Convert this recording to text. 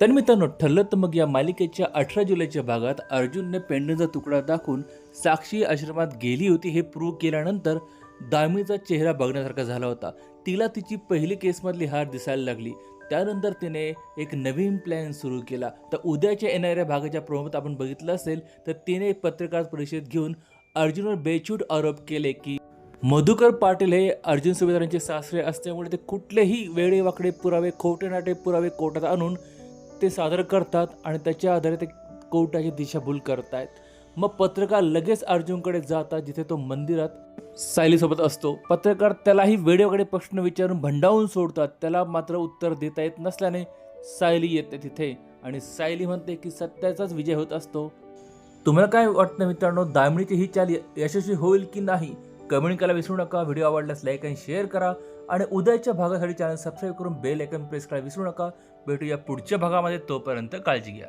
तर मित्रांनो ठरलं तर मग या मालिकेच्या अठरा जुलैच्या भागात अर्जुनने पेंडूचा तुकडा दाखवून साक्षी आश्रमात गेली होती हे प्रूव्ह केल्यानंतर दामिनीचा चेहरा बघण्यासारखा झाला होता. तिला तिची पहिली केसमधली हार दिसायला लागली. त्यानंतर तिने एक नवीन प्लॅन सुरू केला. तर उद्याच्या येणाऱ्या भागाच्या प्रोमोत आपण बघितलं असेल तर तिने पत्रकार परिषद घेऊन अर्जुनवर बेछूट आरोप केले की मधुकर पाटील हे अर्जुन सुभेदारांचे सासरे असल्यामुळे ते कुठलेही वेळेवाकडे पुरावे खोटे नाटे पुरावे कोर्टात आणून ते सादर करतात आणि त्याच्या आधारे ते कोर्टाची दिशाभूल करतायत. मग पत्रकार लगेच अर्जुनकडे जातात जिथे तो मंदिरात सायलीसोबत असतो. पत्रकार त्यालाही वेळेवाकडे प्रश्न विचारून भंडावून सोडतात. त्याला मात्र उत्तर देता येत नसल्याने सायली येते तिथे. आणि सायली म्हणते की सत्याचाच विजय होत असतो. तुम्हाला काय वाटतं मित्रांनो? दामिणीची ही चाल यशस्वी होईल की नाही? कमेंट करायला विसरू नका. व्हिडिओ आवडल्यास लाईक आणि शेअर करा. आणि उद्याच्या भागासाठी चॅनल सबस्क्राईब करून बेल आयकन प्रेस करायला विसरू नका. भेटूया पुढच्या भागामध्ये तोपर्यंत काळजी घ्या.